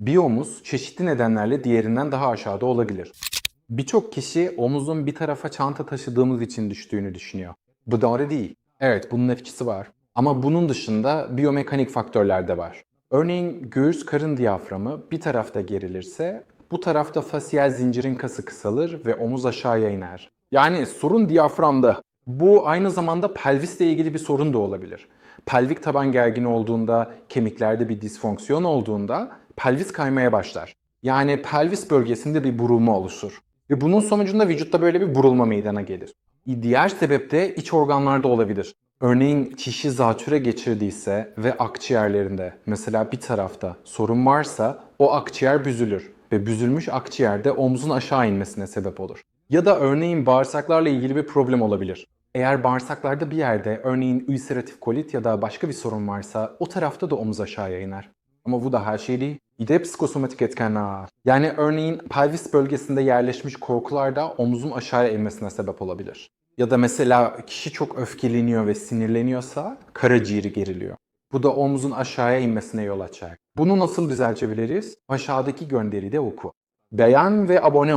Bir omuz çeşitli nedenlerle diğerinden daha aşağıda olabilir. Birçok kişi omuzun bir tarafa çanta taşıdığımız için düştüğünü düşünüyor. Bu doğru değil. Evet bunun etkisi var. Ama bunun dışında biyomekanik faktörler de var. Örneğin göğüs karın diyaframı bir tarafta gerilirse bu tarafta fasiyel zincirin kası kısalır ve omuz aşağıya iner. Yani sorun diyaframda. Bu aynı zamanda pelvisle ilgili bir sorun da olabilir. Pelvik taban gergin olduğunda, kemiklerde bir disfonksiyon olduğunda pelvis kaymaya başlar. Yani pelvis bölgesinde bir burulma oluşur. Ve bunun sonucunda vücutta böyle bir burulma meydana gelir. Diğer sebep de iç organlarda olabilir. Örneğin kişi zatüre geçirdiyse ve akciğerlerinde mesela bir tarafta sorun varsa o akciğer büzülür ve büzülmüş akciğerde omzun aşağı inmesine sebep olur. Ya da örneğin bağırsaklarla ilgili bir problem olabilir. Eğer bağırsaklarda bir yerde örneğin ülseratif kolit ya da başka bir sorun varsa o tarafta da omuz aşağıya iner. Ama bu da her şey değil. Bir de psikosomatik etkenler. Yani örneğin pelvis bölgesinde yerleşmiş korkular da omuzun aşağıya inmesine sebep olabilir. Ya da mesela kişi çok öfkeleniyor ve sinirleniyorsa karaciğeri geriliyor. Bu da omuzun aşağıya inmesine yol açar. Bunu nasıl düzeltebiliriz? Aşağıdaki gönderi de oku. Beğen ve abone ol.